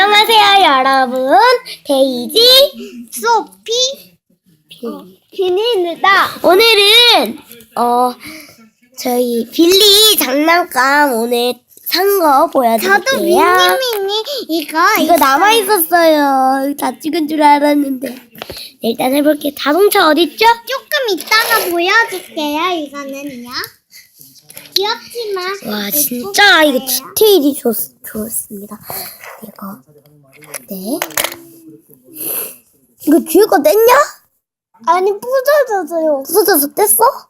안녕하세요, 여러분. 데이지 소피 비니입니다. 오늘은 어 저희 빌리 장난감 오늘 산 거 보여드릴게요. 저도 미니미니 이거 이거 남아 있었어요. 다 찍은 줄 알았는데 일단 해볼게요. 자동차 어딨죠? 조금 이따가 보여줄게요. 이거는요. 귀엽지만 와 예쁜 진짜 이거. 디테일이 좋, 좋습니다. 이거 네 이거 뒤에 거 뗐냐? 아니 부서졌어요. 부서져서 뗐어?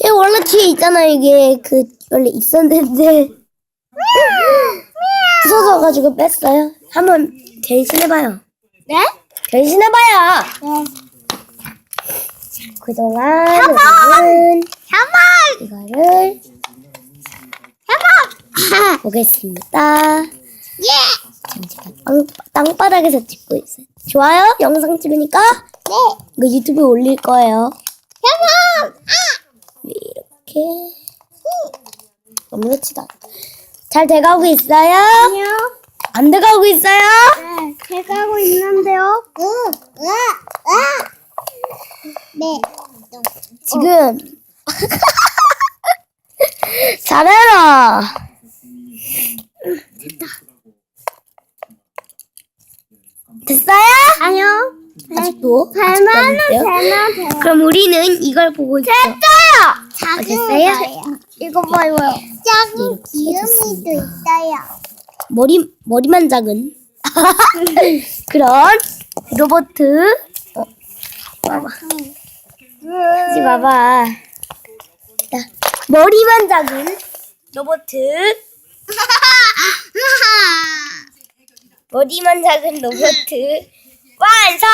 이거 원래 뒤에 있잖아 이게 그 원래 있었는데 부서져가지고 뺐어요. 한번 대신해봐요. 네? 대신해봐요. 네. 그동안 우리는 현발 이거를 현발. 보겠습니다. 예. 지금 제가 땅, 땅바닥에서 찍고 있어요. 좋아요? 영상 찍으니까 네. 이거 유튜브에 올릴 거예요. 현발. 이렇게 아무렇지도 않아. 잘 돼가고 있어요? 아니요. 안 돼가고 있어요? 네. 제가 하고 있는데요. 응. 응. 응. 네. 지금 잘해라. 됐어요? 아니요. 아직도 잘만은 됐어요? 돼요. 그럼 우리는 이걸 보고 있어. 작은 됐어요? 거예요. 이거 봐요. 작은 기름이도 있어요. 머리 머리만 작은 그런 로보트. 어, 봐봐. 하지 봐봐. 자, 머리만 작은 로보트. 머리만 작은 로보트 완성